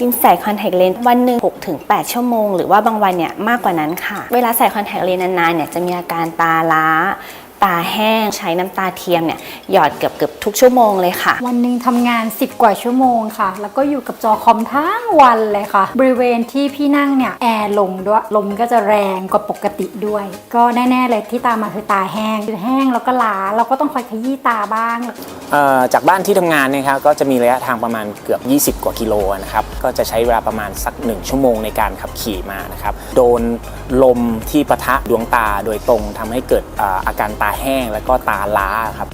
กินใส่คอนแทคเลนส์วันหนึ่ง6ถึง8ชั่วโมง หรือว่าบางวันเนี่ยมากกว่านั้นค่ะ เวลาใส่คอนแทคเลนส์นานๆเนี่ยจะมีอาการตาล้า ตาแห้งใช้น้ำตาเทียมเนี่ยหยอดเกือบเกือบๆทุกชั่วโมงเลยค่ะ วันหนึ่งทำงาน 10 กว่าชั่วโมงค่ะ แล้วก็อยู่กับจอคอมทั้งวันเลยค่ะ บริเวณที่พี่นั่งเนี่ยแอร์ลงด้วยลมก็จะแรงกว่าปกติด้วย ก็แน่ ๆ เลยที่ตามมาคือตาแห้งคือแห้งแล้วก็ล้าเราก็ต้องคอยขยี้ตาบ้างเอ่อจากบ้านที่ทำงานเนี่ยครับก็จะมีระยะทางประมาณเกือบ 20 กว่ากิโลนะครับก็จะใช้เวลาประมาณสัก 1 ชั่วโมงในการขับขี่มานะครับโดนลมที่ปะทะดวงตาโดยตรงทำให้เกิดอาการตาแห้งแล้วก็ตาล้าครับ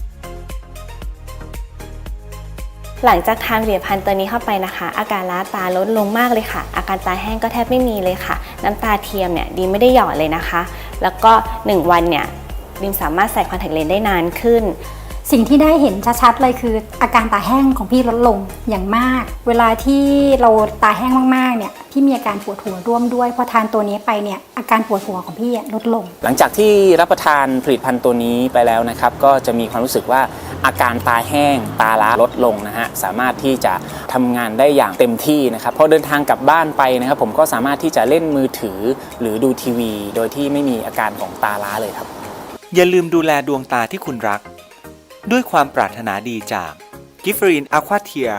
หลังจากทานผลิตภัณฑ์ตัวนี้เข้าไปนะคะ อาการล้าตาลดลงมากเลยค่ะ อาการตาแห้งก็แทบไม่มีเลยค่ะ น้ำตาเทียมเนี่ยดีไม่ได้หยอดเลยนะคะ แล้วก็ 1 วันเนี่ยดิมสามารถใส่คอนแทคเลนส์ได้นานขึ้น สิ่งที่ได้เห็นชัดๆเลยคืออาการตาแห้งของพี่ลดลงอย่างมาก เวลาที่เราตาแห้งมากๆเนี่ยพี่มีอาการปวดหัวร่วมด้วยพอทานตัวนี้ไปเนี่ยอาการปวดหัวของพี่อะลดลง หลังจากที่รับประทานผลิตภัณฑ์ตัวนี้ไปแล้วนะครับก็จะมีความรู้สึกว่าอาการตาแห้งตาล้าลดลงนะฮะสามารถที่จะทำงานได้อย่างเต็มที่นะครับพอเดินทางกลับบ้านไปนะครับผมก็สามารถที่จะเล่นมือถือหรือดูทีวี โดยที่ไม่มีอาการของตาล้าเลยครับ อย่าลืมดูแลดวงตาที่คุณรัก ด้วยความปรารถนาดีจากกิฟฟรีนอะควาเทีย